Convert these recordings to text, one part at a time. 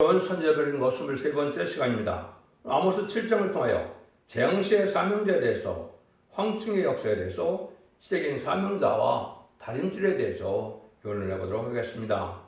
온 선제별인 것 23번째 시간입니다. 아모스 7장을 통하여 재앙시의 사명자에 대해서 황충의 역사에 대해서 시대적인 사명자와 달인줄에 대해서 교훈을 해보도록 하겠습니다.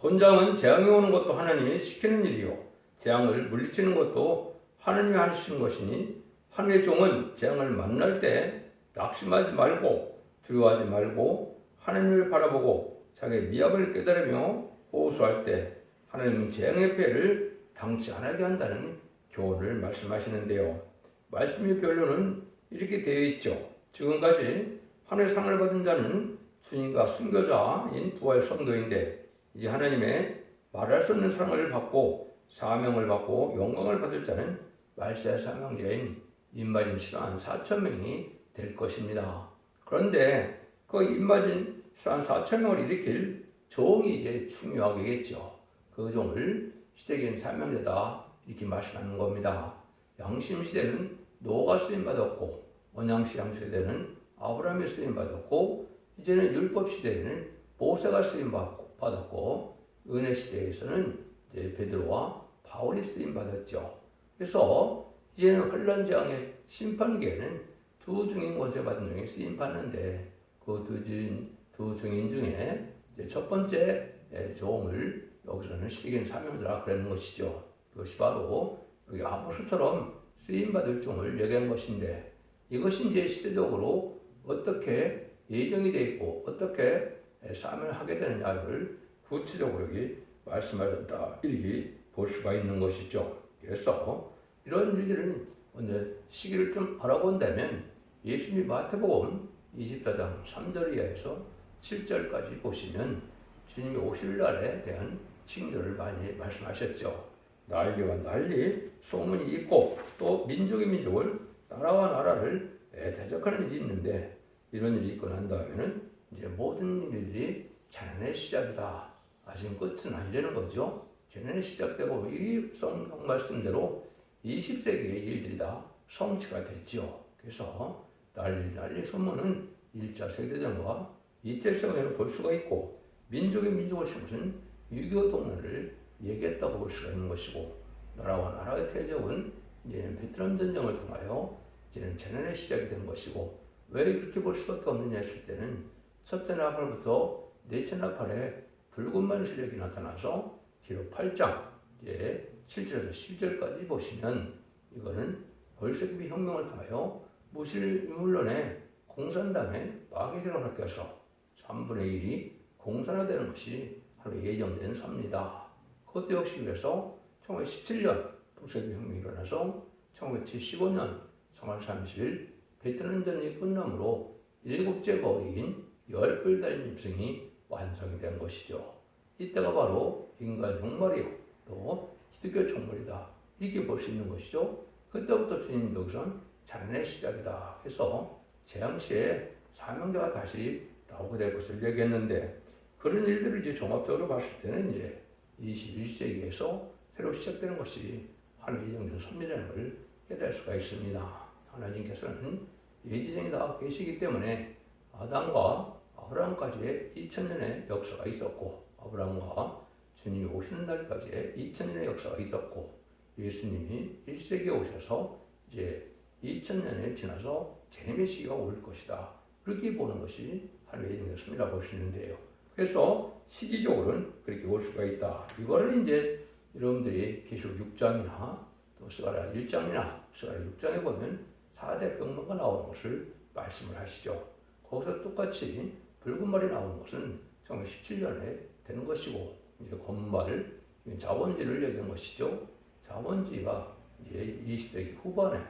본장은 재앙이 오는 것도 하나님이 시키는 일이요 재앙을 물리치는 것도 하나님이 하시는 것이니 하늘의 종은 재앙을 만날 때 낙심하지 말고 두려워하지 말고 하나님을 바라보고 자기의 미약을 깨달으며 호소할 때 하나님은 재앙의 패를 당치 않게 한다는 교훈을 말씀하시는데요. 말씀의 변론은 이렇게 되어 있죠. 지금까지 하늘의 상을 받은 자는 주님과 순교자인 부활 성도인데 이제 하나님의 말할 수 없는 사랑을 받고 사명을 받고 영광을 받을 자는 말세 사명자인 임마진 신한 4천 명이 될 것입니다. 그런데 그 임마진 신한 4천 명을 일으킬 종이 이제 중요하겠죠. 그 종을 시대적인 사명자다 이렇게 말씀하는 겁니다. 양심 시대는 노가 쓰임 받았고 원양시장 시대는 아브라함이 쓰임 받았고 이제는 율법 시대에는 모세가 쓰임 받았고 은혜 시대에서는 이제 베드로와 바울이 쓰임 받았죠. 그래서 이제는 환란 재앙의 심판기에는 두 중인 권세 받은 종이 쓰임 받는데 그두 중인 두 중인 중에 첫 번째 종을 여기서는 시기인 사명자라 그러는 것이죠. 그것이 바로 여기 아모스처럼 쓰임 받을 종을 얘기한 것인데 이것이 이제 시대적으로 어떻게 예정이 되어 있고 어떻게 싸움을 하게 되느냐를 구체적으로 여기 말씀하셨다 이렇게 볼 수가 있는 것이죠. 그래서 이런 일들은 먼저 시기를 좀 알아본다면 예수님 마태복음 24장 3절 이하에서 7절까지 보시면 주님이 오실 날에 대한 징조를 많이 말씀하셨죠. 난리와 난리, 소문이 있고 또 민족의 민족을 나라와 나라를 대적하는 일이 있는데 이런 일이 있고 난 다음에는 이제 모든 일들이 재난의 시작이다. 아직 끝은 아니라는 거죠. 재난이 시작되고 이 성경 말씀대로 20세기의 일들이 다 성취가 됐죠. 그래서 난리 난리 소문은 1차 세계대전과 2차 세계대전을 볼 수가 있고 민족의 민족을 세우 신6.25 동맹을 얘기했다고 볼 수가 있는 것이고 나라와 나라의 대적은 이제는 베트남 전쟁을 통하여 이제는 재난의 시작이 된 것이고 왜 그렇게 볼 수밖에 없느냐 했을 때는 첫째 나팔부터 넷째 나팔에 붉은 말 세력이 나타나서 뒤로 8장 이제 7절에서 10절까지 보시면 이거는 벌새기비 혁명을 통하여 무실 물론의 공산당의 마개지로 바뀌어서 3분의 1이 공산화되는 것이 하루 예정된 섭니다. 그것도 역시 그래서 1917년 북세기 혁명이 일어나서 1975년 3월 30일 베트남 전이 끝남으로 일곱째 거리인 열불 달린 입성이 완성이 된 것이죠. 이때가 바로 인간 종말이요. 또 기독교 종말이다. 이렇게 볼 수 있는 것이죠. 그때부터 주님 여기선 자연의 시작이다. 해서 재앙시에 사명자가 다시 나오게 될 것을 얘기했는데 그런 일들을 이제 종합적으로 봤을 때는 이제 21세기에서 새로 시작되는 것이 하나님의 예정된 섭리라는 걸 깨달을 수가 있습니다. 하나님께서는 예지정이 다 계시기 때문에 아담과 아브라함까지의 2000년의 역사가 있었고 아브라함과 주님이 오시는 날까지의 2000년의 역사가 있었고 예수님이 1세기에 오셔서 이제 2000년에 지나서 재림의 시기가 올 것이다. 그렇게 보는 것이 하나님의 예정이었습니다. 있는데요. 그래서 시기적으로는 그렇게 올 수가 있다. 이거를 이제 여러분들이 계시록 6장이나 또 스가랴 1장이나 스가랴 6장에 보면 4대 병로가 나오는 것을 말씀을 하시죠. 거기서 똑같이 붉은 말이 나오는 것은 1917년에 되는 것이고 이제 건말 자본주의를 얘기한 것이죠. 자본주의가 이제 20세기 후반에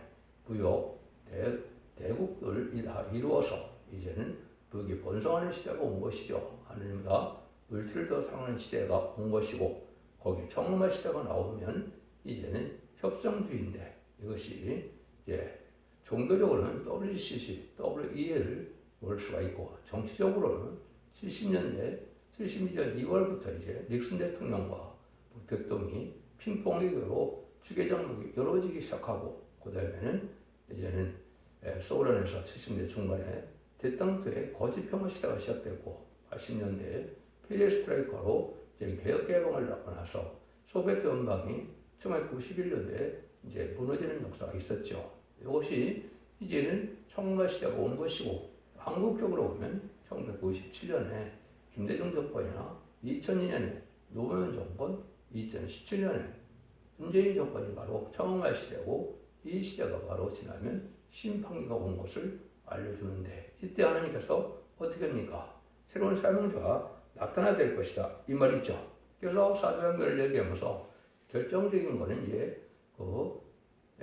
부역 대, 대국들이 다 이루어서 이제는 북이 번성하는 시대가 온 것이죠. 물질을 더 사랑하는 시대가 온 것이고 거기 청음의 시대가 나오면 이제는 협성주의인데 이것이 이제 종교적으로는 WCC, WE를 볼 수가 있고 정치적으로는 70년대 72년 2월부터 이제 닉슨 대통령과 북대통령이 핑퐁리그로 주계장목이 이루어지기 시작하고 그 다음에는 이제는 소련에서 70년 중반에 대땅투의 거짓평화 시대가 시작됐고 80년대에 피리스트라이커로 이제 개혁 개방을 낳고 나서 소비에트 연방이 1991년도에 이제 무너지는 역사가 있었죠. 이것이 이제는 청문회 시대가 온 것이고 한국적으로 보면 1997년에 김대중 정권이나 2002년에 노무현 정권, 2017년에 문재인 정권이 바로 청문회 시대고 이 시대가 바로 지나면 심판기가 온 것을 알려주는데 이때 하나님께서 어떻게 합니까? 새로운 사명자가 나타나야 될 것이다 이 말이죠. 그래서 사도행전을 얘기하면서 결정적인 거는 이제 그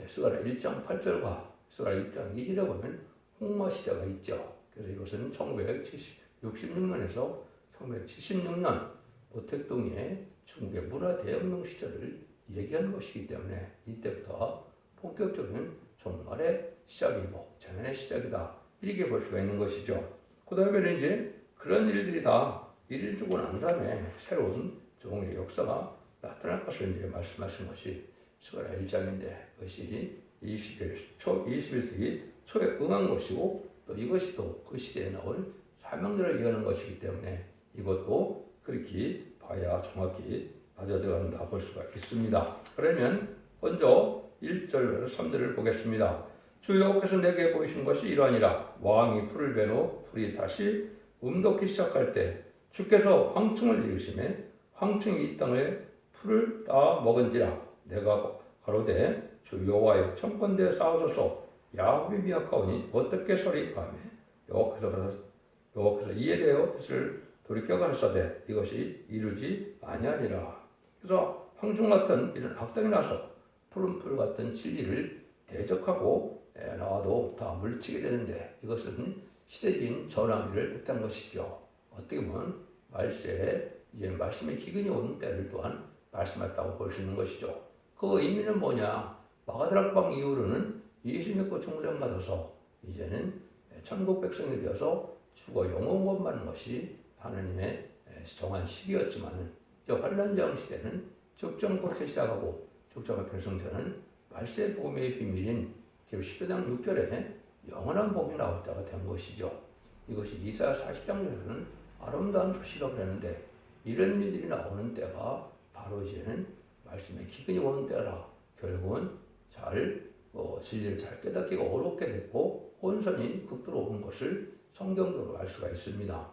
스가랴 1장 8절과 스가랴 1장 2절에 보면 홍마 시대가 있죠. 그래서 이것은 1966년에서 1976년 모택동의 중국의 문화 대혁명 시절을 얘기하는 것이기 때문에 이때부터 본격적인 종말의 시작이고 재난의 시작이다 이렇게 볼 수가 있는 것이죠. 그 다음에는 이제 그런 일들이 다 일을 주고 난 다음에 새로운 종의 역사가 나타날 것을 이제 말씀하신 것이 스가랴 1장인데 그것이 21, 초, 21세기 초에 응한 것이고 또 이것이 또 그 시대에 나온 사명들을 이어는 것이기 때문에 이것도 그렇게 봐야 정확히 맞아들어간다 볼 수가 있습니다. 그러면 먼저 1절 3절을 보겠습니다. 주 여호께서 내게 보이신 것이 이러하니라 왕이 풀을 베노 풀이 다시 움돋기 시작할 때 주께서 황충을 지으심에 황충이 이 땅에 풀을 다 먹은지라. 내가 가로되 주 여호와여 청건대 싸우소서. 야곱이 미약하오니 어떻게 설립하며 여호께서 여호께서 이에 대하여 뜻을 돌이켜 가르사대. 이것이 이루지 아니하니라. 그래서 황충 같은 이런 악당이 나서 푸른 풀 같은 진리를 대적하고 에, 나와도 다 물리치게 되는데 이것은 시대적인 전환기를 뜻한 것이죠. 어떻게 보면 말세에 이제 말씀의 기근이 오는 때를 또한 말씀했다고 볼 수 있는 것이죠. 그 의미는 뭐냐? 마가드락방 이후로는 예수 믿고 충성 받아서 이제는 천국 백성이 되어서 죽어 영원권 받는 것이 하나님의 정한 시기였지만은 저 환란정 시대는 적정부터 시작하고 적정의 결성전은 말세 복음의 비밀인 제 10장 6절에 영원한 복이 나올 때가 된 것이죠. 이것이 이사야 40장에서는 아름다운 소식이라고 하는데 이런 일들이 나오는 때가 바로 이제는 말씀의 기근이 오는 때라 결국은 잘 어, 진리를 잘 깨닫기가 어렵게 됐고 혼선이 극도로 오는 것을 성경적으로 알 수가 있습니다.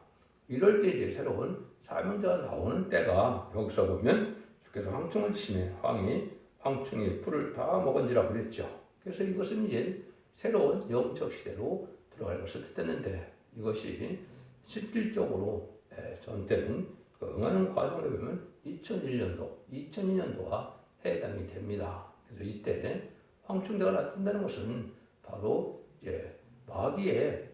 이럴 때 이제 새로운 사명자가 나오는 때가 여기서 보면 주께서 황충을 치매 황이 황충이 풀을 다 먹은지라 그랬죠. 그래서 이것은 이제 새로운 영적 시대로 들어갈 것을 뜻했는데 이것이 실질적으로 예, 전 때는 그 응하는 과정을 보면 2001년도, 2002년도가 해당이 됩니다. 그래서 이때 황충대가 나타난다는 것은 바로 이제 마귀의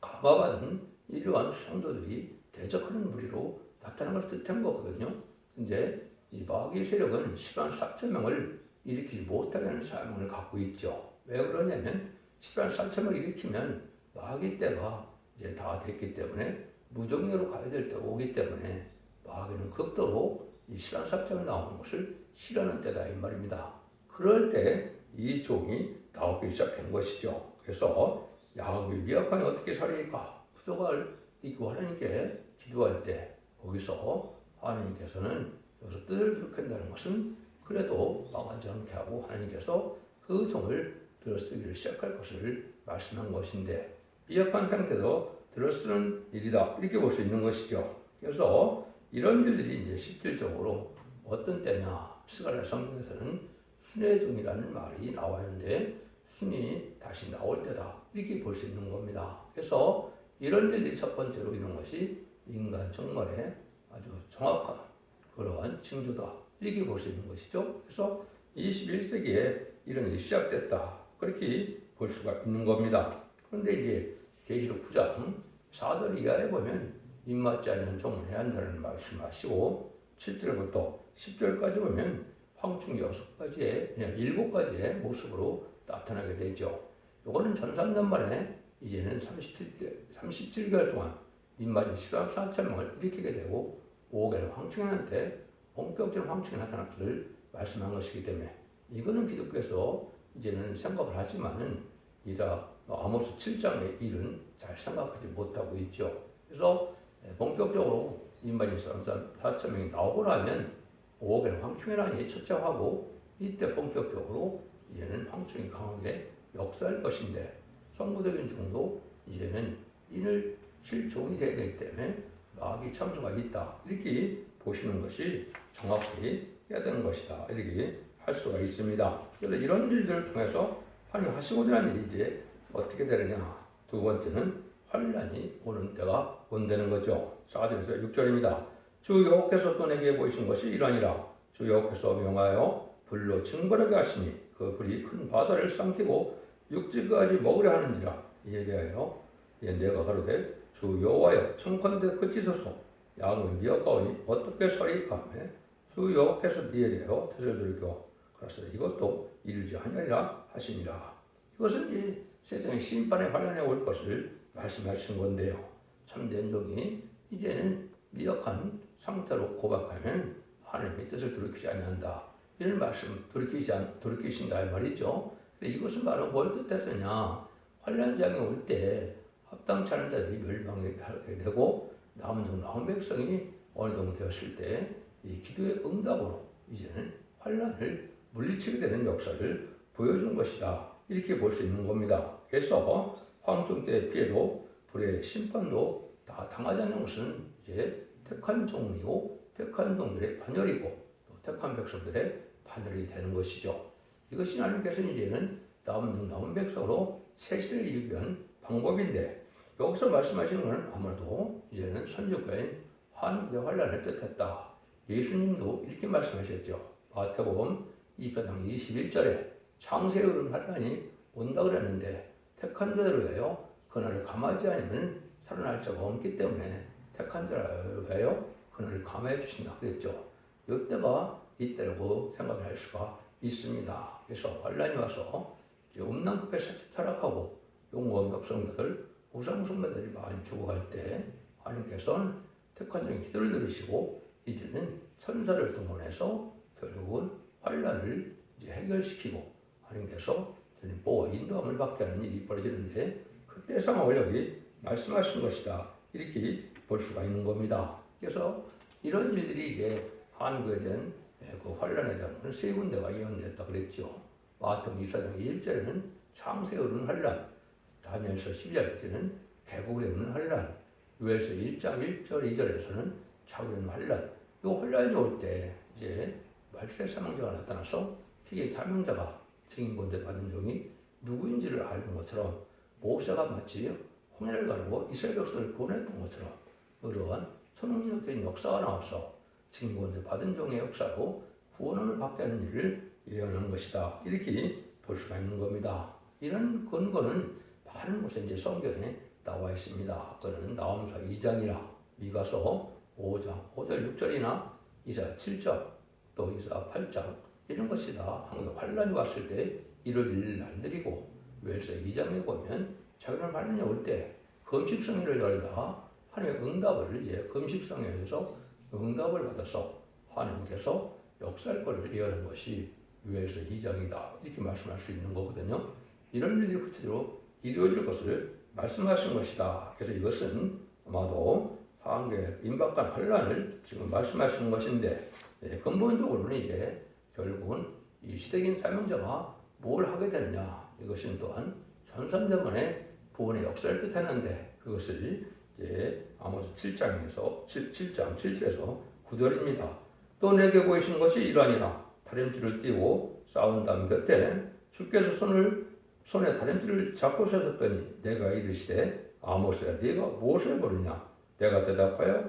감화받은 이러한 성도들이 대적하는 무리로 나타난 걸 뜻한 거거든요. 이제 이 마귀의 세력은 10만 4천 명을 일으키지 못하게 하는 사명을 갖고 있죠. 왜 그러냐면 10만 4천 명을 일으키면 마귀 때가 이제 다 됐기 때문에 무정리로 가야 될 때가 오기 때문에 마귀는 극도로 이 10만 4천을 나오는 것을 싫어하는 때다 이 말입니다. 그럴 때 이 종이 나오기 시작한 것이죠. 그래서 야곱이 미약하니 어떻게 살리까? 부족을 이고 하나님께 기도할 때 거기서 하나님께서는 여기서 뜻을 들킨다는 것은 그래도 망하지 않게 하고 하나님께서 그 종을 들어쓰기를 시작할 것을 말씀한 것인데 미약한 상태도 들어쓰는 일이다 이렇게 볼 수 있는 것이죠. 그래서 이런 일들이 이제 실질적으로 어떤 때냐 스가랴 성경에서는 순회 중이라는 말이 나와있는데 순이 다시 나올 때다 이렇게 볼 수 있는 겁니다. 그래서 이런 일들이 첫 번째로 이런 것이 인간 정말의 아주 정확한 그러한 징조다 이렇게 볼 수 있는 것이죠. 그래서 21세기에 이런 일이 시작됐다 그렇게 볼 수가 있는 겁니다. 그런데 이제 계시록 9장 4절 이하에 보면 입맞지 않는 종은 해야 한다는 말씀하시고 7절부터 10절까지 보면 황충 여섯 가지의 예, 일곱 가지의 모습으로 나타나게 되죠. 이거는 전 3년 만에 이제는 37, 37개월 동안 입맞이 14천 명을 일으키게 되고 5개월 황충한테 본격적인 황충이 나타날 것을 말씀한 것이기 때문에 이거는 기독교에서 이제는 생각을 하지만은 이자 아모스 7장의 일은 잘 생각하지 못하고 있죠. 그래서 본격적으로 인바디 4천 명이 나오고 나면 5억에는 황충이라니 첫째하고 이때 본격적으로 이제는 황충이 강하게 역사할 것인데 성부적인 정도 이제는 인을 실종이 되어야 되기 때문에 마귀 참수가 있다 이렇게 보시는 것이 정확히 해야 되는 것이다 이렇게 할 수가 있습니다. 그래서 이런 일들을 통해서 하나님 하시고자 일이 이제 어떻게 되느냐 두 번째는 환란이 오는 때가 온다는 거죠. 사절에서 6절입니다. 주 여호께서 또 내게 보이신 것이 이러니라 주 여호께서 명하여 불로 징벌하게 하시니 그 불이 큰 바다를 삼키고 육지까지 먹으려 하는지라 이에 대하여 예, 내가 가로되 주 여호와여 청컨대 그치소서 양을 미역가오니 어떻게 서리까 주 여호께서 이에 대하여 뜻을 들이켜 그래서 이것도 이르지 하냐리라 하시니라. 이것은 이제 세상의 심판의 환란에 올 것을 말씀하신 건데요. 참된 종이 이제는 미역한 상태로 고백하면 하나님의 뜻을 돌이키지 아니한다. 이런 말씀 돌이키지 않, 돌이키신다 이 말이죠. 이것은 바로 뭘 뜻해서냐? 환란장이 올때 합당치 않은 자들이 멸망하게 되고 남은 종 남은 백성이 어느 정도 되었을 때 이 기도의 응답으로 이제는 환란을 물리치게 되는 역사를 보여준 것이다 이렇게 볼 수 있는 겁니다. 그래서 황중 때의 피해도 불의 심판도 다 당하지 않는 것은 이제 택한 종이고 택한 종들의 반열이고 또 택한 백성들의 반열이 되는 것이죠. 이것이 하나님께서 이제는 남은 남은 백성으로 새 시대를 이루기 위한 방법인데 여기서 말씀하시는 것은 아무래도 이제는 선지자인 한국의 환란을 뜻했다. 예수님도 이렇게 말씀하셨죠. 마태복음 2장 21절에 창세에 오른 환란이 온다 그랬는데 택한 자들을 위하여 그날을 감하지 않으면 살아날 자가 없기 때문에 택한 자를 위하여 그날을 감해 주신다 그랬죠. 이때가 이때라고 생각할 수가 있습니다. 그래서 환란이 와서 음란국에 타락하고 용어원 백성들 우상숭배들이 많이 죽어갈 때 하나님께서는 택한 중에 기도를 들으시고 이제는 천사를 동원해서 결국은 환란을 해결시키고 하나님께서 보호 인도함을 받게 하는 일이 벌어지는데 그때 상황을 말씀하신 것이다 이렇게 볼 수가 있는 겁니다. 그래서 이런 일들이 이제 한국에 대한 그 환란에 대한 세 군데가 예언됐다 그랬죠. 마태복음 2장 1절에는 창세에 오른 환란, 다니엘서 12절에는 개국에 오는 환란, 요엘서 1장 1절 2절에서는 차오르는 환란. 이 환란이 올 때 이제 말세 사망자가 나타나서 세계 사명자가 증인본대 받은 종이 누구인지를 알는 것처럼 모세가 마치 홍해를 가르고 이스라엘 백성을 보냈던 것처럼 그러한 초능력적인 역사가 나와서 증인본대 받은 종의 역사로 구원을 받게 하는 일을 예언하는 것이다. 이렇게 볼 수가 있는 겁니다. 이런 근거는 많은 곳에 이제 성경에 나와 있습니다. 그는 나움서 2장이나 미가서 5장, 5절, 6절이나 이사 7장, 또 이사 8장 이런 것이 다 한국 환란이 왔을 때 이루어질 날들이고 웰서 2장에 보면 자기는 환란이 올 때 금식성회를 열다가 하나님의 응답을 이제 금식성회에서 응답을 받아서 하나님께서 역사할 것을 예언한 것이 유에서 2장이다 이렇게 말씀할 수 있는 거거든요. 이런 일이 구체적으로 이루어질 것을 말씀하신 것이다. 그래서 이것은 아마도 한국의 임박한 환란을 지금 말씀하시는 것인데 네, 근본적으로는 이제 결국은 이 시대긴 사명자가 뭘 하게 되느냐 이것은 또한 전선대만의 부원의 역사를 뜻하는데 그것을 이제 아모스 7장에서 7, 7장 7절에서 9절입니다. 또 내게 보이신 것이 이러하니라 다림줄을 띄고 싸운 다음 곁에 주께서 손을 손에 다림줄을 잡고 서셨더니 내가 이르시되 아모스야 네가 무엇을 보느냐? 내가 대답하여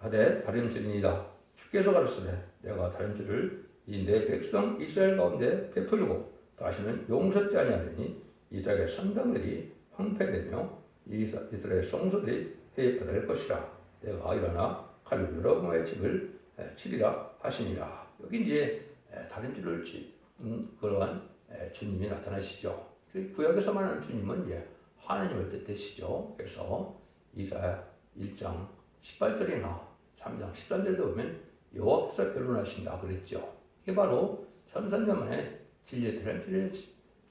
하되 다림줄이니이다. 주께서 가르치되 내가 다림줄을 이 내 백성 이스라엘 가운데 베풀고 다시는 용서지 아니하리니 이삭의 선당들이 황폐되며 이스라엘 성소들이 해입될 것이라 내가 일어나 칼로 여러분의 집을 치리라 하시니라 여기 이제 다림줄을 치 음, 그러한 주님이 나타나시죠. 구약에서 말하는 주님은 이제 하나님을 뜻하시죠. 그래서 이사야 1장 18절이나 3장 13절도 보면 여호와께서 변론하신다 그랬죠. 이게 바로 천산자만의 진리 트렌트의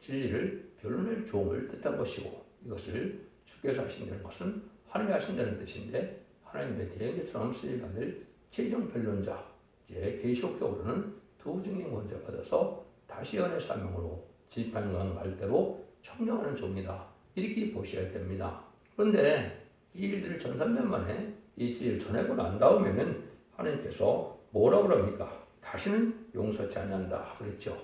진리를 변론할 종을 뜻한 것이고 이것을 주께서 하신다는 것은 하나님이 하신다는 뜻인데 하나님의 대행자처럼 쓰임 받을 최종 변론자 이제 계시록적으로는 두 증인 권세 받아서 다시 연의 사명으로 지판관 말대로 청령하는 종이다. 이렇게 보셔야 됩니다. 그런데 이 일들을 전삼년 만에 이 일을 전하고 난 다음에는 하나님께서 뭐라 그럽니까? 다시는 용서치 아니한다 그랬죠.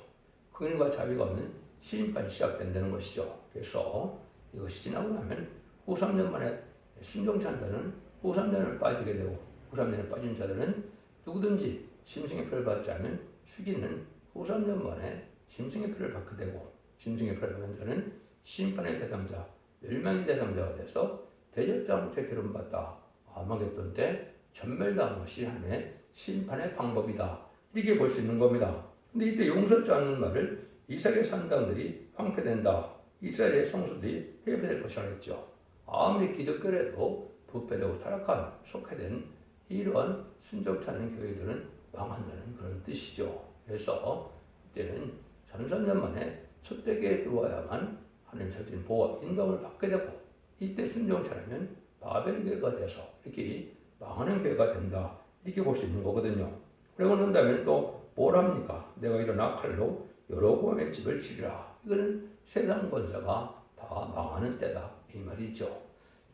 긍일과 자비가 없는 시인판이 시작된다는 것이죠. 그래서 이것이 지나고 나면 후 3년 만에 순종치 않다는 후 3년을 빠지게 되고 후 3년을 빠진 자들은 누구든지 심승의 표를 받지 않으면 죽이는 후 3년 만에 심승의 표를 받게 되고 심승의 표를 받은 자는 심판의 대상자, 멸망의 대상자가 돼서 대접장 퇴기름 받다 아마겟돈 때 전멸당한 것이 하나님의 심판의 방법이다. 이렇게 볼 수 있는 겁니다. 근데 이때 용서치 않는 말을 이삭의 산당들이 황폐된다. 이스라엘의 성수들이 회개될 것이라 했죠. 아무리 기독교라도 부패되고 타락한 속해된 이러한 순종치 않는 교회들은 망한다는 그런 뜻이죠. 그래서 이때는 전선년 만에 첫대기에 들어와야만 하나님 찾은 보호와 인정을 받게 되고 이때 순종치 않으면 바벨 교회가 돼서 이렇게 망하는 교회가 된다. 이렇게 볼 수 있는 거거든요. 그러고 난 다음에 또뭘 합니까? 내가 일어나 칼로 여러 고함의 집을 치리라. 이거는 세상 권세가 다 망하는 때다. 이 말이죠.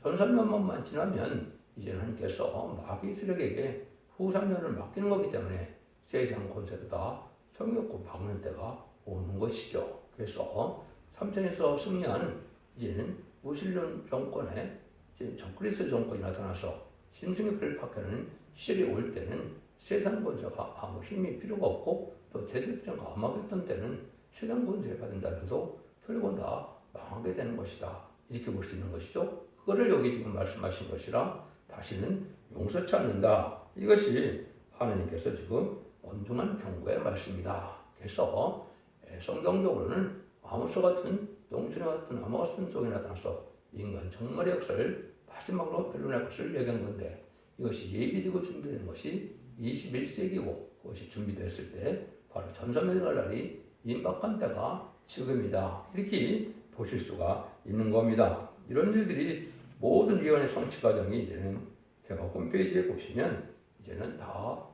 전삼년만 지나면 이제는 하나님께서 마귀들에게 후 3년을 맡기는 거기 때문에 세상 권세도 다 성욕고 막는 때가 오는 것이죠. 그래서 삼천에서 승리한 이제는 무신론 정권에 이제 정크리스 정권이 나타나서 심승의 표를 박해하는 시절이 올 때는 세상 권세가 아무 힘이 필요가 없고 또 제대표가 아마겠던 때는 세상 권세를 받은다 해도 결국은 다 망하게 되는 것이다. 이렇게 볼 수 있는 것이죠. 그거를 여기 지금 말씀하신 것이라 다시는 용서치 않는다. 이것이 하나님께서 지금 엄중한 경고의 말씀이다. 그래서 예, 성경적으로는 아모스 같은 농촌에 같은 아모스 쪽에 나타나서 인간 정말의 역사를 마지막으로 변론할 것을 얘기한 건데 이것이 예비되고 준비되는 것이 21세기고 그것이 준비됐을 때 바로 전사면갈 날이 임박한 때가 지금이다. 이렇게 보실 수가 있는 겁니다. 이런 일들이 모든 위원회 성취 과정이 이제는 제가 홈페이지에 보시면 이제는 다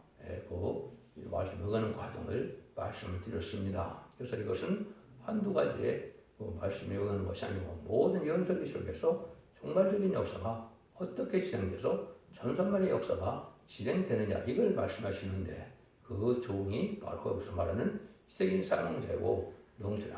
그 말씀해가는 과정을 말씀을 드렸습니다. 그래서 이것은 한두 가지의 그 말씀을 외우는 것이 아니고 모든 연설기 속에서 종말적인 역사가 어떻게 진행돼서 전선만의 역사가 진행되느냐 이걸 말씀하시는데 그 종이 바로 여기서 말하는 희생인 사명자이고 영전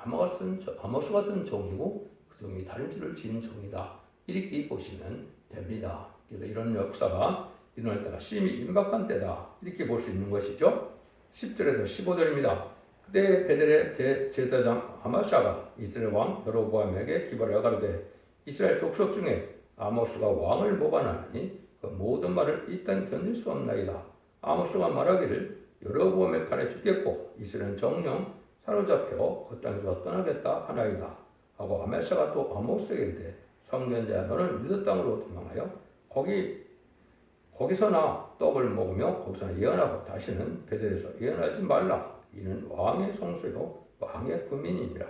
아모스 같은 종이고 그 종이 다림질을 지은 종이다 이렇게 보시면 됩니다. 그래서 이런 역사가 일어날 때가 심히 임박한 때다 이렇게 볼 수 있는 것이죠. 10절에서 15절입니다. 그때 베델의 제, 제사장 아마샤가 이스라엘 왕 여로보암에게 기발하여 가로되 이스라엘 족속 중에 아모스가 왕을 모반하니 그 모든 말을 일단 견딜 수 없나이다. 아모스가 말하기를 여로보암의 칼에 죽겠고 이스라엘 정령 사로잡혀 그 땅에서 떠나겠다 하나이다. 하고 아메샤가 또 아모스에게 성견자야 너는 유다 땅으로 도망하여 거기 거기서나 떡을 먹으며 거기서나 예언하고 다시는 베델에서 예언하지 말라. 이는 왕의 성수요 왕의 금인이니라.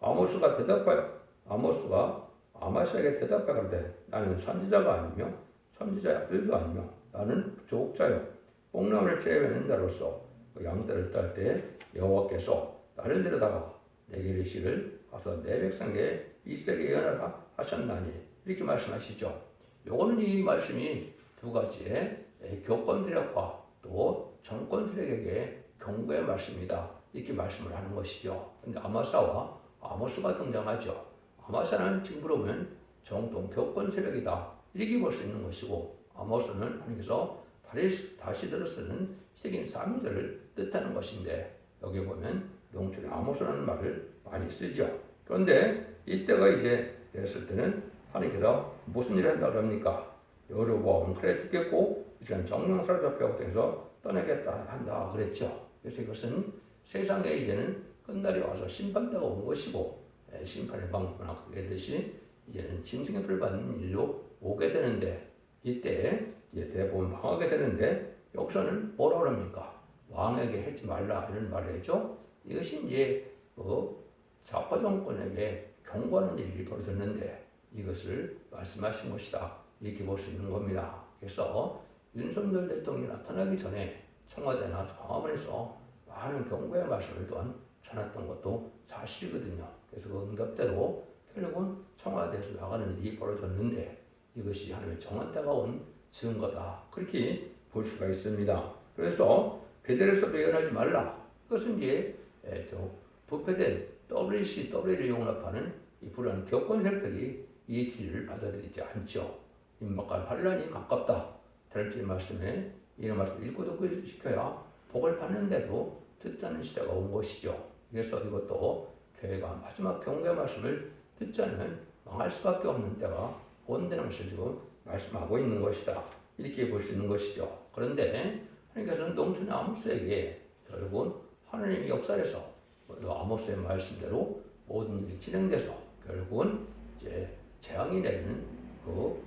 아모스가 대답하여 아모스가 아마시아에게 그러되 나는 선지자가 아니며 선지자의 아들도 아니며 나는 조옥자요 뽕나무를 제외하는 자로서 그 양떼를 딸 때 여호와께서 나를 데려다가 내게 이르시를 가서 내 백성에게 이세게 예언하라 하셨나니 이렇게 말씀하시죠. 요거는 이 말씀이 두 가지의 교권들과 또 정권들에게 경고의 말씀이다. 이렇게 말씀을 하는 것이죠. 근데 아마사와 아모스가 등장하죠. 아마사는 지금 물어보면 정동 교권 세력이다. 이렇게 볼 수 있는 것이고 아모스는 하나님께서 다시, 다시 들어쓰는 세긴 사명자를 뜻하는 것인데 여기 보면 농촌에 아모스라는 말을 많이 쓰죠. 그런데 이때가 이제 됐을 때는 하나님께서 무슨 일을 한다고 합니까? 여로보암은 그래 죽겠고 이제는 정령 사로잡혀고 해서 떠나겠다 한다 그랬죠. 그래서 이것은 세상에 이제는 끝날이 와서 심판대가 온 것이고 예, 심판의 방법이나 그랬듯이 이제는 짐승의 불 받는 일로 오게 되는데 이때 이제 대부분 망하게 되는데 여기서는 뭐라 그럽니까? 왕에게 하지 말라 이런 말을 했죠. 이것이 이제 그 좌파 정권에게 경고하는 일이 벌어졌는데 이것을 말씀하신 것이다. 이렇게 볼 수 있는 겁니다. 그래서 윤석열 대통령이 나타나기 전에 청와대나 광화문에서 많은 경고의 말씀을 또한 전했던 것도 사실이거든요. 그래서 그 응답대로 결국은 청와대에서 나가는 일이 벌어졌는데 이것이 하나님의 정한 때가 온 증거다. 그렇게 볼 수가 있습니다. 그래서 베델에서 예언하지 말라. 이것은 이제 에, 저 부패된 WC, W를 용납하는 이 불안 교권세력들이 이 진리를 받아들이지 않죠. 임박할 반란이 가깝다. 다른지 말씀에 이런 말씀 읽고 듣고 시켜야 복을 받는데도 듣지 않는 시대가 온 것이죠. 그래서 이것도 교회가 마지막 경배 말씀을 듣지 않으면 망할 수밖에 없는 때가 온다는 것을 지금 말씀하고 있는 것이다. 이렇게 볼 수 있는 것이죠. 그런데 하나님께서는 농촌의 아모스에게 결국은 하나님의 역사에서 아모스의 말씀대로 모든 일이 진행돼서 결국은 이제 재앙이 내리는 그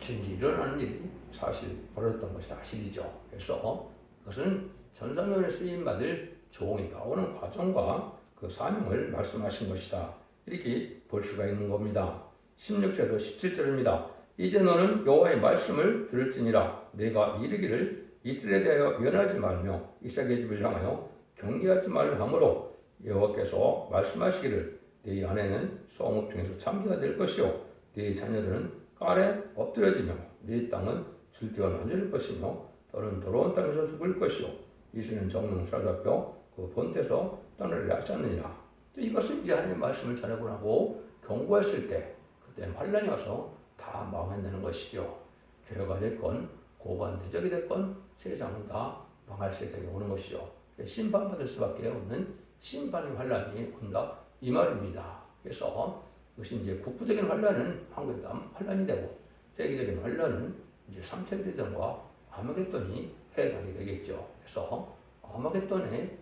진리 일어나는 일이 사실 벌어졌던 것이 사실이죠. 그래서 그것은 전사면에 쓰임 받을 종이 나오는 과정과 그 사명을 말씀하신 것이다. 이렇게 볼 수가 있는 겁니다. 16절에서 17절입니다. 이제 너는 여호와의 말씀을 들을지니라 내가 이르기를 이스라엘에 대하여 연하지 말며 이삭의 집을 향하여 경계하지 말라 하므로 여호와께서 말씀하시기를 네 아내는 성읍 중에서 참기가 될 것이요 네 자녀들은 깔에 엎드려지며 네 땅은 줄기가 만질 것이며 너는 더러운 땅에서 죽을 것이요 이스는 정령 사잡혀 그 본태서 떠나려 않느니라 이것은 이제 하나님 말씀을 전하고 나고 경고했을 때 그때는 환란이 와서 다 망한다는 것이죠 교회가 됐건 고관대적이 됐건 세상은 다 망할 세상이 오는 것이죠 심판받을 수밖에 없는 심판의 환란이 온다 이 말입니다. 그래서 이것이 이제 국부적인 환란은 한국의 환란이 되고 세계적인 환란은 이제 3차 대전과 아마겟돈이 해당이 되겠죠. 그래서 아마겟돈에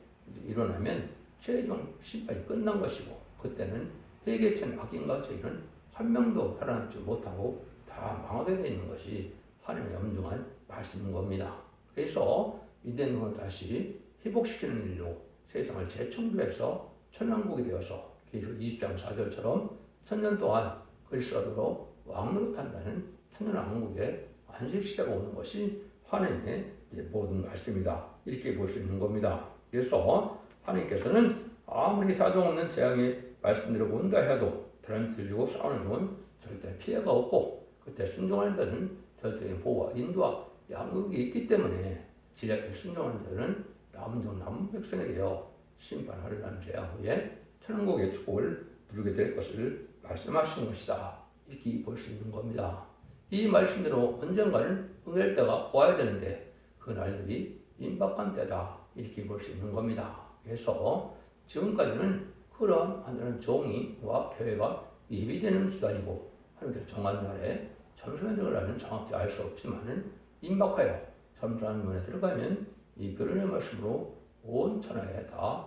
일어나면 최종 심판이 끝난 것이고 그때는 회개천 악인과 저희는 한 명도 살아남지 못하고 다 망하게 있는 것이 하나님의 엄중한 말씀인 겁니다. 그래서 이된 후 다시 회복시키는 일로 세상을 재청구해서 천왕국이 되어서 계시록 20장 4절처럼 천년 동안 그리스도로 왕노릇한다는 천년왕국의 안식시대가 오는 것이 하나님의 모든 말씀이다. 이렇게 볼 수 있는 겁니다. 그래서 하나님께서는 아무리 사정 없는 재앙이 말씀대로 온다 해도 다른 들고 싸우는 중은 절대 피해가 없고 그때 순종하는 자는 절대적인 보호와 인도와 양육이 있기 때문에 지략에 순종하는 자는 남종 백성이 되어 심판하려는 죄악 후에 천국의 축복을 누리게 될 것을 말씀하신 것이다. 이렇게 볼 수 있는 겁니다. 이 말씀대로 언젠가는 응할 때가 와야 되는데 그 날들이 임박한 때다. 이렇게 볼 수 있는 겁니다. 그래서 지금까지는 그러한 하나는 종이와 교회가 예비되는 기간이고 하나님께서 정한 날에 점선에 들어가는 정확히 알 수 없지만은 임박하여 점선하는 문에 들어가면 이 결론의 말씀으로 온 천하에 다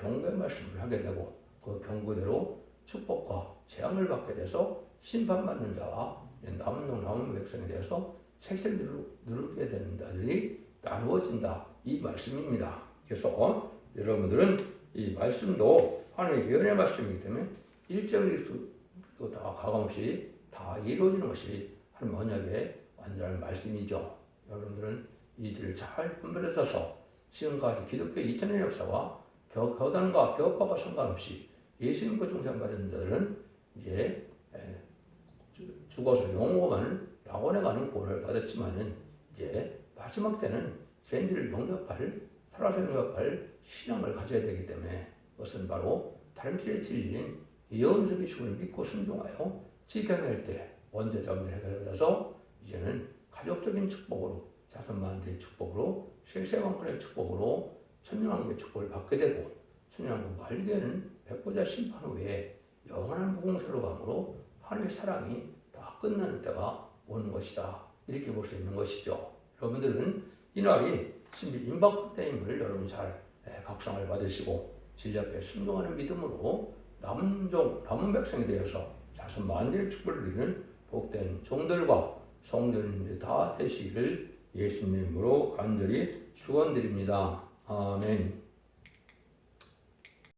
경고의 말씀을 하게 되고 그 경고대로 축복과 재앙을 받게 돼서 심판받는 자와 남은 종 남은 백성에 대해서 책을 누르게 되는 자들이 나누어진다 이 말씀입니다. 그래서 여러분들은 이 말씀도 하나님의 예언의 말씀이기 때문에 일정일도 다 가감없이 다 이루어지는 것이 하나님 언약의 완전한 말씀이죠. 여러분들은 이들을 잘 분별해서 지금까지 기독교 2000년 역사와 교, 교단과 교파와 상관없이 예수님과 중생받은 자들은 이제 죽어서 영원한 낙원에 가는 구원을 받았지만은 이제 마지막 때는 죄인들을 용납할 살아서 용납할 신앙을 가져야 되기 때문에 그것은 바로 다름질의 진리인 예언적인 죽음을 믿고 순종하여 지켜낼 때 원죄자분을 해결받아서 이제는 가족적인 축복으로 자선만대의 축복으로 실세왕권의 축복으로 천년왕국의 축복을 받게 되고 천년왕국 말기에는 백보자 심판 후에 영원한 무공세로 감으로 하나님의 사랑이 다 끝나는 때가 오는 것이다. 이렇게 볼 수 있는 것이죠. 여러분들은 이 날이 신비 임박한 때임을 여러분 잘 예, 각성을 받으시고 진리 앞에 순종하는 믿음으로 남은 종, 남은 백성에 대해서 자손 만대의 축복을 누리는 복된 종들과 성도님들 다 되시기를 예수님으로 간절히 축원드립니다. 아멘.